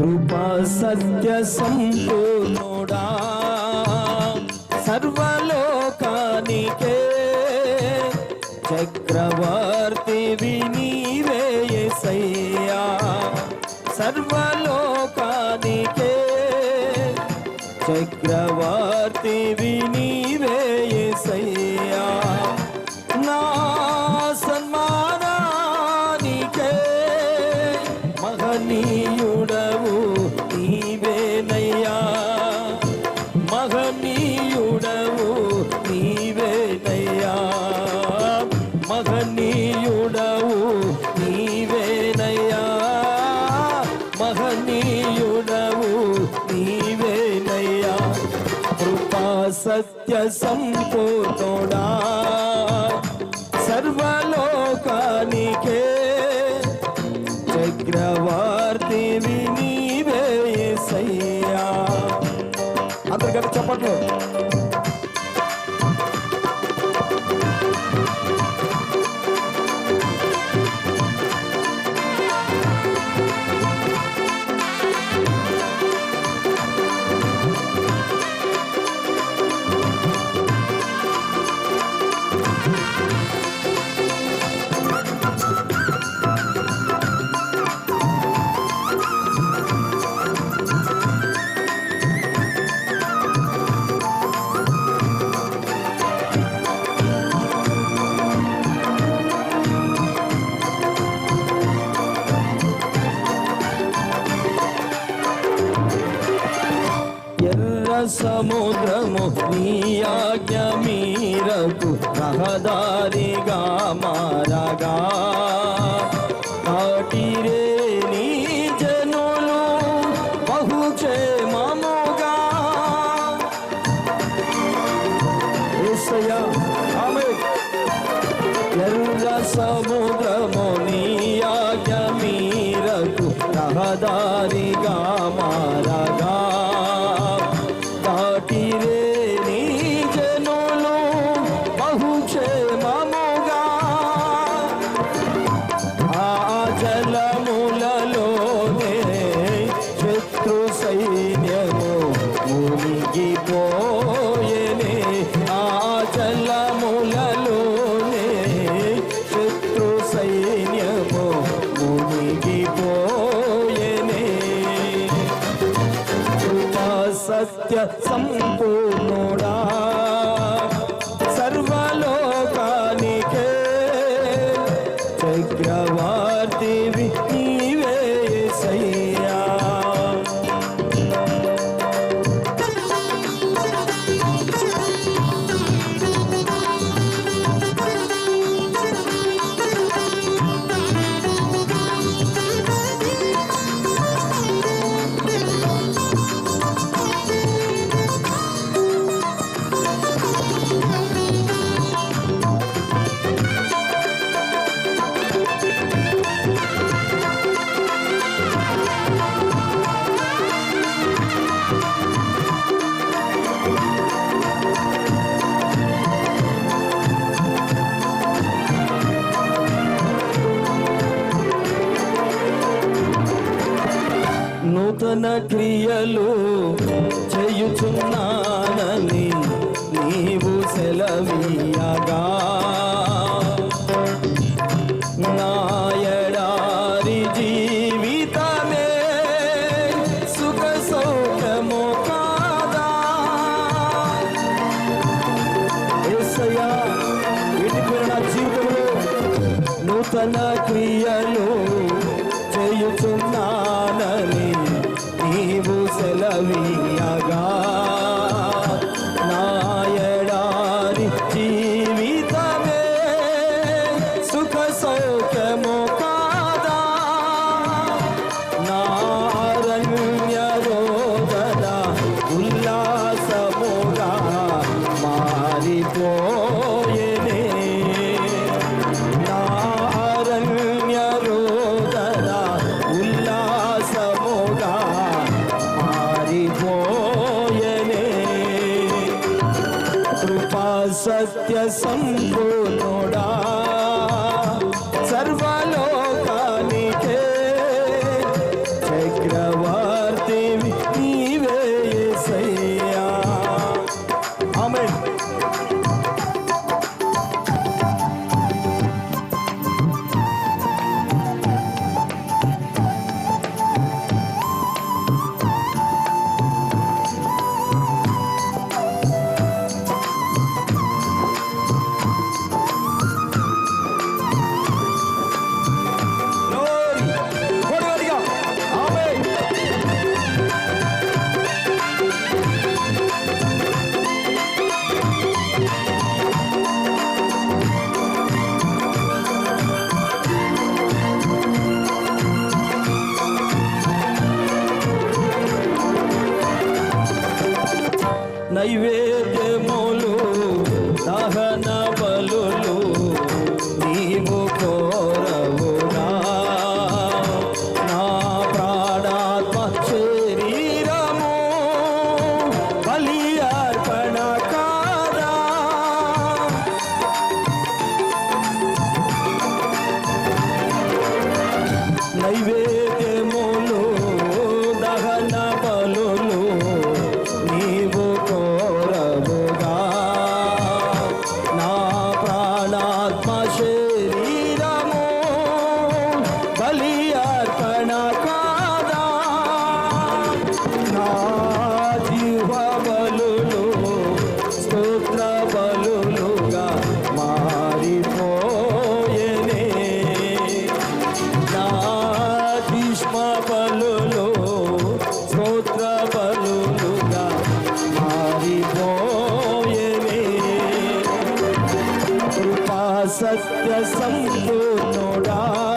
కృపా సత్య సంపూర్ణుడా. సర్వలోకానికే చక్రవర్తి నీవే యేసయ్యా సర్వలోకానికే చక్రవర్తి నీవే సత్య సంపూర్ణుడా. సర్వలోకాని సముద్రము నీ ఆజ్ఞ మీరకు రహదారిగా మారగా కాటిరే నీ జనులు బహుక్షేమముగా యేసయ్యా, ఆమేన్. ఎర్ర సముద్రము నూతన క్రియలు చేయుచున్నానని నీవు సెలవీయగా. నాయడారి జీవితమే సుఖ సౌఖ్యము కాదా? నా జీవితంలో నూతన క్రియలు చేయుచు కృపా నైవేద్యములు దహన సత్య సంపూర్ణుడా.